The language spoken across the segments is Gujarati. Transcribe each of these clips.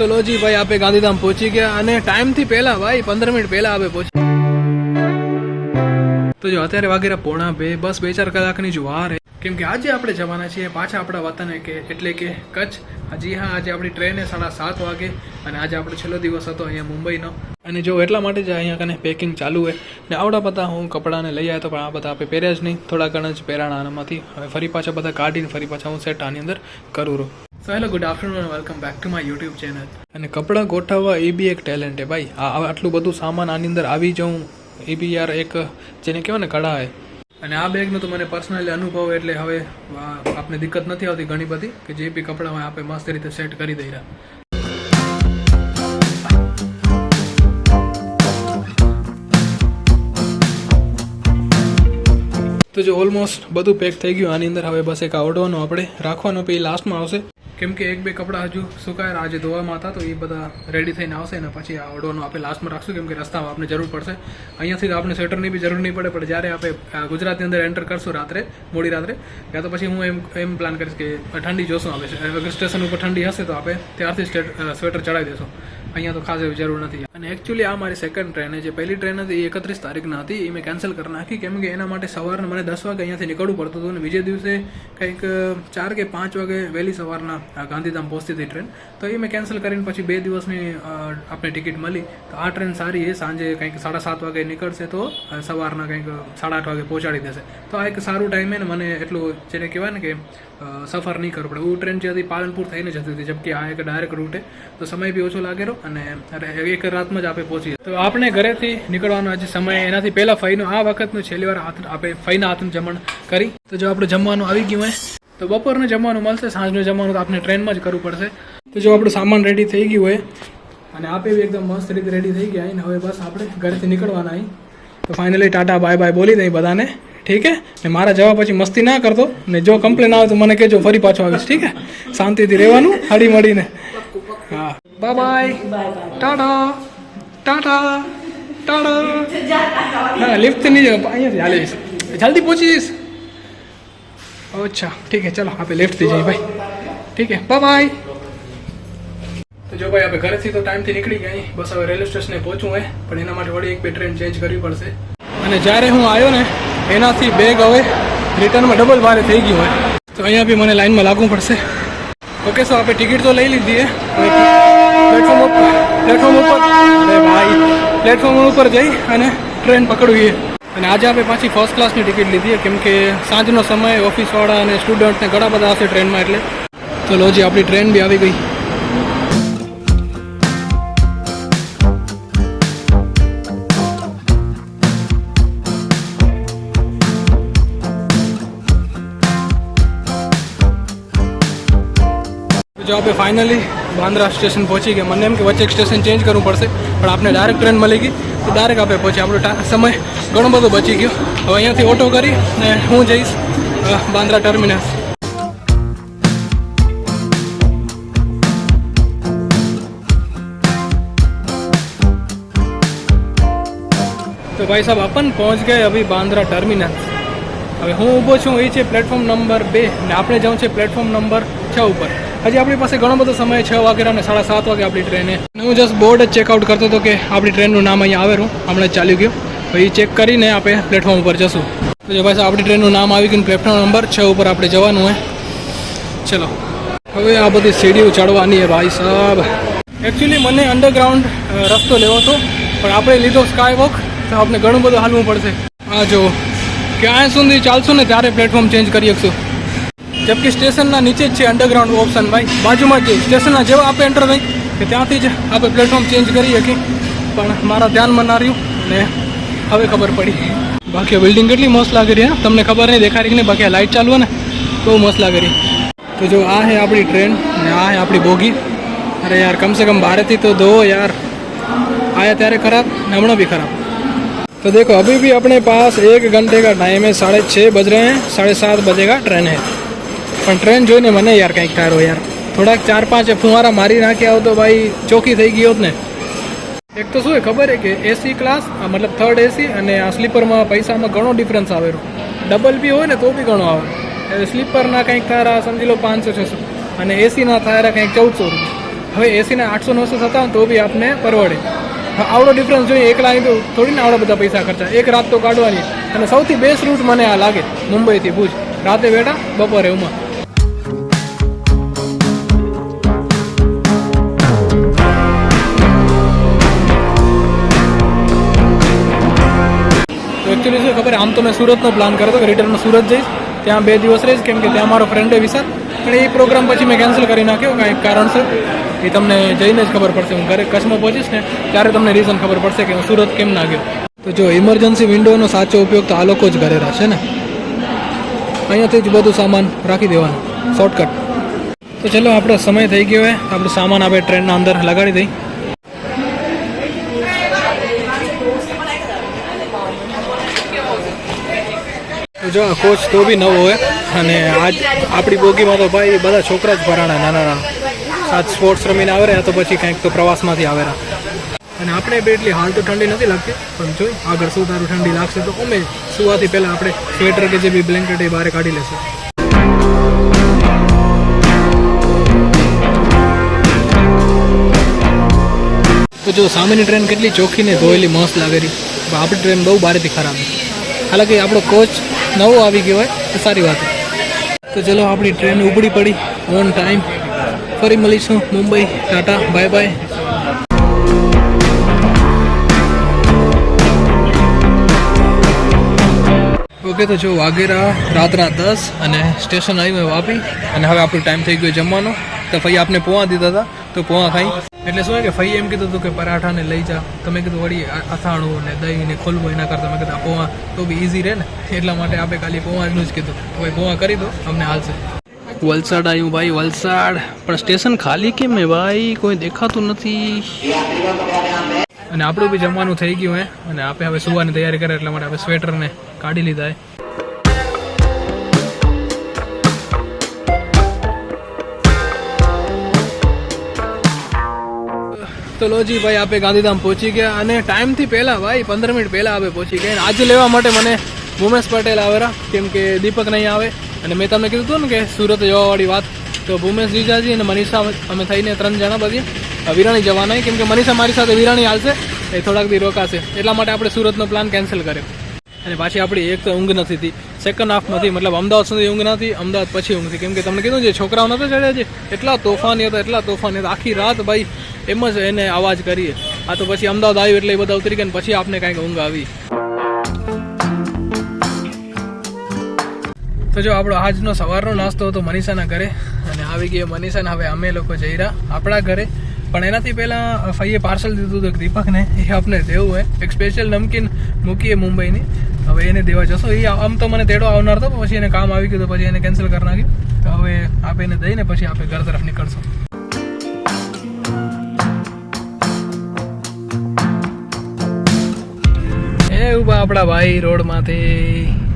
તો લોજી ભાઈ, આપે ગાંધીધામ પહોંચી ગયા અને ટાઈમથી પહેલા ભાઈ, પંદર મિનિટ પહેલા આપે પહોંચી તો જો અત્યારે વાગેરા પોણા બે, બસ બે ચાર કલાકની જ વાર કેમ કે આજે આપણે જવાના છીએ પાછા આપણા વતને કે એટલે કે કચ્છ. હજી હા, આજે આપણી ટ્રેન સાડા સાત વાગે અને આજે આપણો છેલ્લો દિવસ હતો અહીંયા મુંબઈનો. અને જો એટલા માટે જ અહીંયા કને પેકિંગ ચાલુ હોય ને આવડા બધા હું કપડાને લઈ આવ્યો તો પણ આ બધા આપણે પહેર્યા જ નહીં. થોડા ઘણા જ પહેરાણા આનામાંથી. હવે ફરી પાછા બધા કાઢીને ફરી પાછા હું સેટ આની અંદર કરું રહું. So hello good afternoon welcome back to my YouTube channel અને કપડાં ગોઠવવા એ બી એક ટેલેન્ટ છે ભાઈ. આ આટલું બધું સામાન આની અંદર આવી જાઉં એ બી યાર એક જેને કહેવાય ને કળા હે અને આ બેગનો તો મને પર્સનલી અનુભવ એટલે હવે આપને દિક્કત નથી આવતી ઘણી બધી કે જે બી કપડાં હોય આપણે મસ્ત રીતે સેટ કરી દઈ રહ્યા તો જો ઓલમોસ્ટ બધું પેક થઈ ગયું. આની અંદર હવે બસ એક આવડવાનું આપણે રાખવાનું પછી લાસ્ટમાં આવશે. કેમ કે એક બે કપડાં હજુ સુકાયા આજે ધોવામાં હતા, તો એ બધા રેડી થઈને આવશે અને પછી આ આવડવાનું આપણે લાસ્ટમાં રાખશું, કેમ કે રસ્તામાં આપણે જરૂર પડશે. અહીંયાથી તો આપણે સ્વેટરની બી જરૂર નહીં પડે, પણ જ્યારે આપણે ગુજરાતની અંદર એન્ટર કરશું રાત્રે, મોડી રાત્રે ત્યાં તો પછી હું એમ એમ પ્લાન કરીશ કે ઠંડી જોશું આપણે સ્ટેશન ઉપર ઠંડી હશે તો આપણે ત્યારથી સ્વેટર ચડાવી દેશું. અહીંયા તો ખાસ એવી જરૂર નથી. અને એકચ્યુઅલી આ મારી સેકન્ડ ટ્રેન છે. પહેલી ટ્રેન હતી એ એકત્રીસ તારીખના હતી. એ મેં કેન્સલ કરી નાખી. કેમ કે એના માટે સવારના મને દસ વાગે અહીંયાથી નીકળવું પડતું હતું અને બીજે દિવસે કંઈક ચાર કે પાંચ વાગે વહેલી સવારના ગાંધીધામ પહોંચતી હતી ટ્રેન તો એ મેં કેન્સલ કરીને પછી બે દિવસની આપણે ટિકિટ મળી. તો આ ટ્રેન સારી છે. સાંજે કંઈક સાડા સાત વાગે નીકળશે તો સવારના કંઈક સાડા આઠ વાગે પહોંચાડી દેશે. તો આ એક સારું ટાઈમ ને મને એટલું જેને કહેવાય ને કે સફર નહીં કરવું પડે. હું ટ્રેન જે હતી પાલનપુર થઈને જતી હતી જબકે આ એક ડાયરેક્ટ રૂટ છે. તો સમય બી ઓછો લાગેલો. અને એક રાતમાં જ આપણે પહોંચી તો આપણે ઘરેથી નીકળવાનો આજે સમય એનાથી પહેલા ફઈનો, આ વખતનું છેલ્લી વાર હાથ આપણે ફઈના હાથનું જમણ કરી. તો જો આપણે જમવાનું આવી ગયું હોય તો બપોરનું જમવાનું મળશે, સાંજનું જમવાનું તો આપણે ટ્રેનમાં જ કરવું પડશે. તો જો આપણું સામાન રેડી થઈ ગયું હોય અને આપે બી એકદમ મસ્ત રીતે રેડી થઈ ગયા અને હવે બસ આપણે ઘરેથી નીકળવાના અહીં તો ફાઇનલી ટાટા બાય બાય બોલી દઈ બધાને, ઠીક હે? ને મારા જવા પછી મસ્તી ના કરતો, ને જો કમ્પ્લેન આવે તો મને કહેજો, ફરી પાછો આવીશ, ઠીક હે? શાંતિથી રહેવાનું, હળી મળીને. હા. Bye bye tata tata tata ના લિફ્ટ નહીં અહીંયાથી હાલી જઈશ. જલ્દી પહોંચી જઈશ. અચ્છા ઠીક હે ચલો આપણે લેફ્ટથી જઈએ ભાઈ. ઠીક હે બાય બાય તો જો ભાઈ આપણે ઘરેથી તો ટાઈમથી નીકળી ગયા અહીં. બસ હવે રેલવે સ્ટેશને પહોંચવું હે પણ એના માટે વળી એક બે ટ્રેન ચેન્જ કરવી પડશે. અને જ્યારે હું આવ્યો ને એનાથી બેગ હવે રિટર્નમાં ડબલ ભારે થઈ ગયું હોય. તો અહીંયા બી મને લાઈનમાં લાગવું પડશે. ઓકે સો આપણે ટિકિટ તો લઈ લીધી છે પ્લેટફોર્મ ઉપર પ્લેટફોર્મ ઉપર. અરે ભાઈ પ્લેટફોર્મ ઉપર જઈ અને ટ્રેન પકડવીએ. અને આજે આપણે પાછી ફર્સ્ટ ક્લાસની ટિકિટ લીધી, કેમ કે સાંજનો સમય ઓફિસવાળા અને સ્ટુડન્ટને ઘણા બધા હશે ટ્રેનમાં એટલે. તો લોજી આપણી ટ્રેન બી આવી ગઈ. જો ફાઇનલી બાંદ્રા સ્ટેશન પહોંચી ગયા. મને એમ કે વચ્ચે એક સ્ટેશન ચેન્જ કરવું પડશે, પણ આપણે ડાયરેક્ટ ટ્રેન મળી ગઈ. તો ડાયરેક્ટ આપણે પહોંચ્યા. આપણો સમય ઘણો બધો બચી ગયો. હવે અહીંયાથી ઓટો કરી ને હું જઈશ બાંદ્રા ટર્મિનસ તો ભાઈ સાહેબ, આપણ પહોંચ ગયે અભી બાંદ્રા ટર્મિનસ હવે હું ઊભો છું, એ છે પ્લેટફોર્મ નંબર બે. ને આપણે જવું છે પ્લેટફોર્મ નંબર છ ઉપર. હજી આપણી પાસે ઘણો બધો સમય છ વાગ્યા અને સાડા સાત વાગે આપણી ટ્રેને. હું જસ્ટ બોર્ડ જ ચેકઆઉટ કરતો હતો કે આપણી ટ્રેનનું નામ અહીંયા આવેલું હમણાં ચાલ્યું ગયું. પછી ચેક કરીને આપણે પ્લેટફોર્મ ઉપર જશું. તો જો ભાઈ આપણી ટ્રેનનું નામ આવી ગયું પ્લેટફોર્મ નંબર છ ઉપર આપણે જવાનું હોય ચલો. હવે આ બધી સીડીઓ ચડવાની ભાઈ સાહેબ. એકચ્યુઅલી મને અંડરગ્રાઉન્ડ રસ્તો લેવો હતો, પણ આપણે લીધો સ્કાય વોક તો આપણે ઘણું બધું હાલવું પડશે. આ જો ક્યાં સુધી ચાલશું ને ત્યારે પ્લેટફોર્મ ચેન્જ કરી શકશું. જબકે સ્ટેશનના નીચે જ છે અંડરગ્રાઉન્ડ ઓપ્શન ભાઈ બાજુમાં જ છે સ્ટેશનના જેવા આપણે એન્ટર થઈ કે ત્યાંથી જ આપણે પ્લેટફોર્મ ચેન્જ કરી શકીએ પણ મારા ધ્યાનમાં ના રહ્યું ને હવે ખબર પડી બાકી આ બિલ્ડિંગ કેટલી મસ્ત લાગી રહી હા તમને ખબર નહીં દેખાડી કે નહીં બાકી આ લાઇટ ચાલુ હોય ને બહુ મસ્ત લાગી રહી તો જો આ है આપણી ટ્રેન ને આ है આપણી બોગી અરે યાર કમ સે કમ ભારતથી તો દો યાર आया ત્યારે खराब ને હમણાં भी खराब तो देखो अभी भी अपने पास एक घंटे का टाइम है साढ़े छः बज रहे हैं साढ़े सात बजे का ट्रेन है પણ ટ્રેન જોઈને મને યાર કંઈક કાઢો યાર. થોડાક ચાર પાંચ ફુવારા મારી નાખ્યા હોત તો ભાઈ ચોખ્ખી થઈ ગઈ હોત ને. એક તો શું એ ખબર છે કે એસી ક્લાસ મતલબ થર્ડ એસી અને આ સ્લીપરમાં પૈસામાં ઘણો ડિફરન્સ આવેલો ડબલ બી હોય ને તો બી ઘણો આવે. સ્લીપરના કંઈક તારા સમજી લો પાંચસો, છસો. અને એસીના તારા કંઈક ચૌદસો રૂપિયા. હવે એસીના આઠસો, નવસો થતા તો બી આપને પરવડે. આવડો ડિફરન્સ જોઈએ, એકલા તો થોડી ને આવડા બધા પૈસા ખર્ચા. એક રાત તો કાઢવાની. અને સૌથી બેસ્ટ રૂટ મને આ લાગે, મુંબઈથી ભુજ. રાતે બેઠા, બપોરે ઉમાં એકચ્યુઅલી આમ તો મેં સુરતનો પ્લાન કર્યો હતો રિટર્નમાં સુરત જઈશ, ત્યાં બે દિવસ રહીશ, કેમ કે ત્યાં મારો ફ્રેન્ડ વિશાલ. પણ એ પ્રોગ્રામ પછી મેં કેન્સલ કરી નાખ્યો કાંઈક કારણસર એ તમને જઈને જ ખબર પડશે. હું ઘરે કચ્છમાં પહોંચીશ ને ત્યારે તમને રીઝન ખબર પડશે કે હું સુરત કેમ ના ગયો. તો જો ઇમરજન્સી વિન્ડોનો સાચો ઉપયોગ તો આ લોકો જ કરેલા છે ને? અહીંયાથી જ બધું સામાન રાખી દેવાનું. શોર્ટકટ તો ચલો, આપણો સમય થઈ ગયો હોય આપણો સામાન આપણે ટ્રેનના અંદર લગાડી દઈ જો કોચ તો બી નવો હોય. અને આજ આપણી બોગીમાં તો ભાઈ બધા છોકરા જ ભરાણા નાના નાના સાત સ્પોર્ટ્સ રમીને આવે તો પછી કંઈક તો પ્રવાસમાંથી આવે અને આપણે બે એટલી હાલ તો ઠંડી નથી લાગતી, પણ જોઈ, આગળ શું તારું ઠંડી લાગશે તો અમે સુવાથી પહેલાં આપણે સ્વેટર કે જે બી બ્લેન્કેટ એ બહાર કાઢી લેશું. તો જો, સામેની ટ્રેન કેટલી ચોખ્ખી ને ધોયેલી, મસ્ત લાગેલી. આપણી ટ્રેન બહુ બારેથી ખરાબ હાલાકી આપણો કોચ નવો આવી ગયો હોય, તો સારી વાત તો ચલો, આપણી ટ્રેન ઉપડી પડી. ઓન ટાઈમ ફરી મળીશું. Mumbai, tata. Bye bye okay તો જો વાગેરા, રાતના દસ અને સ્ટેશન આવ્યું વાપી. અને હવે આપણો ટાઈમ થઈ ગયો જમવાનો. તો ફઈ આપને પોવા દીધા હતા, તો પોવા ખાઈ. એટલે શું કે ફઈ એમ કીધું હતું કે પરાઠાને લઈ જા. તમે કીધું, વળી અથાણું ને દહીં ને ખોલવું એના કરતાં. મેં કીધું પોવા તો બી ઇઝી રહે ને. એટલા માટે આપણે ખાલી પૌવાનું જ કીધું. હવે પોવા કરી દો અમને હાલશે. વલસાડ આવ્યું ભાઈ વલસાડ. પણ સ્ટેશન ખાલી કેમ હે ભાઈ? કોઈ દેખાતું નથી. અને આપણું બી જમવાનું થઈ ગયું હે. અને આપણે હવે સુવાની તૈયારી કરે એટલા માટે આપણે સ્વેટરને કાઢી લીધા હે. તો લોજી ભાઈ આપણે ગાંધીધામ પહોંચી ગયા. અને ટાઈમથી પહેલાં ભાઈ પંદર મિનિટ પહેલાં આપણે પહોંચી ગયા. આજે લેવા માટે મને ભૂમેશ પટેલ આવેલા કેમ કે દીપક નહીં આવે. અને મેં તમને કીધું હતું ને કે સુરત જવાવાળી વાત, તો ભૂમેશ જીજાજી અને મનીષા, અમે થઈને ત્રણ જણા બધી. વિરાણી જવાના કેમ કે મનીષા મારી સાથે વિરાણી હાલશે, એ થોડાક દી રોકાશે. એટલા માટે આપણે સુરતનો પ્લાન કેન્સલ કર્યો. અને પાછી આપણી એક તો ઊંઘ નથી હતી. સેકન્ડ નથી મતલબ અમદાવાદ સુધી ઊંઘ નથી અમદાવાદ પછી ઊંઘ હતી. કેમ કે તમને કીધું જે છોકરાઓ નતો ચડ્યા છે એટલા તોફાની હતા, એટલા તોફાની હતા. આખી રાત ભાઈ એમ જ એને અવાજ કરીએ. આ તો પછી અમદાવાદ આવ્યું એટલે એ બધા ઉતરી ગયા પછી આપને કાંઈક ઊંઘ આવી. તો જો આપણો આજનો સવારનો નાસ્તો હતો મનીષાના ઘરે, અને આવી ગયો મનીષાને હવે અમે લોકો જઈ રહ્યા આપણા ઘરે. પણ એનાથી પહેલાં ફઈએ પાર્સલ દીધું હતું દીપકને, એ આપણે દેવું હોય એક સ્પેશિયલ નમકીન મૂકીએ મુંબઈની. હવે એને દેવા જશો. એ આમ તો મને તેડો આવનાર હતો પછી એને કામ આવી ગયું તો પછી એને કેન્સલ કરી નાખ્યું. તો હવે આપણે એને દઈને પછી આપણે ઘર તરફ નીકળશું. એ ઊભા આપણા ભાઈ રોડમાંથી.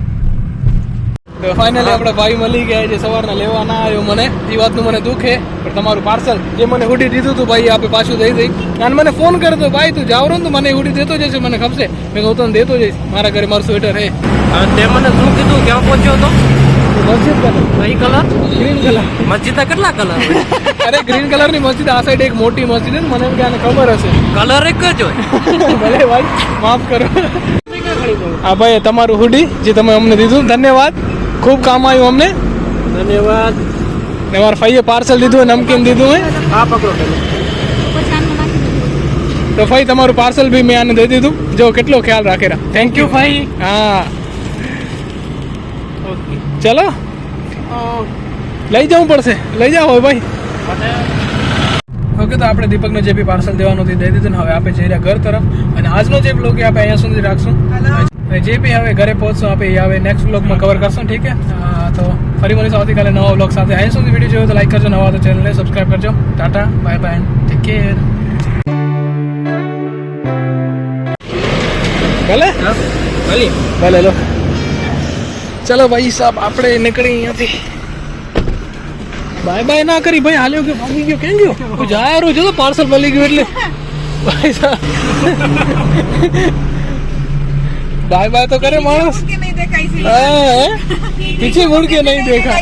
તો ફાઇનલી આપણે ભાઈ મળી ગયા જે સવારના લેવા ના આવ્યો મને. એ વાતનું મને દુઃખ છે પણ તમારું પાર્સલ જે મને હુડી દીધું હતું ભાઈ આપે પાછું દઈ દઈ. અને મને ફોન કરતો ભાઈ તું જાવરો ને તો મને હુડી દેતો જશે મને ખપશે. મેં કહું તને દેતો જઈશ. મારા ઘરે મારું સ્વેટર હે. તે મને શું કીધું? ક્યાં પહોંચ્યો હતો મસ્જિદ કલર કઈ કલર? ગ્રીન કલર મસ્જિદના કેટલા કલર અરે ગ્રીન કલરની મસ્જિદ આ સાઈડ એક મોટી મસ્જિદ છે મને એમ કે ખબર હશે. કલર એક જ હોય. ભલે ભાઈ માફ કરો. આ ભાઈ તમારું હુડી જે તમે અમને દીધું ધન્યવાદ. ખૂબ કામ આવ્યું અમને. ધન્યવાદ. ને મારા ફઈએ પાર્સલ દીધું હોય નમકીન દીધું હોય. હા પકડો તો ફાઈ તમારું પાર્સલ બી મેં આને દઈ દીધું. જો કેટલો ખ્યાલ રાખેલા થેન્ક યુ ફાઈ. હા. ચલો. લઈ જવું પડશે. લઈ જાઓ ભાઈ. ઓકે તો આપણે દીપકને જે બી પાર્સલ દેવાનું હતું દઈ દીધું ને હવે આપણે જઈ રહ્યા ઘર તરફ. અને આજનો જે બ્લોગ આપણે અહીંયા સુધી રાખશું. અને જે બી હવે ઘરે પહોંચશું આપણે એ હવે નેક્સ્ટ બ્લોગમાં કવર કરશું ઠીક છે? અ, તો ફરી મળીશું આવતીકાલે નવા બ્લોગ સાથે. અહીંયા સુધી વીડિયો જોયો તો લાઈક કરજો નવા તો ચેનલને સબસ્ક્રાઈબ કરજો. Tata bye bye take care ભલે? ભલી. ભલે લો. ચલો ભાઈ સાહેબ આપણે નીકળી અહીંયાથી. બાય બાય ના કરી. ભાઈ હાલ્યો કે ભાગી ગયો કેમ ગયો? તું જાય રહ્યો જો પાર્સલ મળી ગયું એટલે. ભાઈ સાહેબ बाय बाय तो करे माणूस पीछे मुड़ के नहीं देखा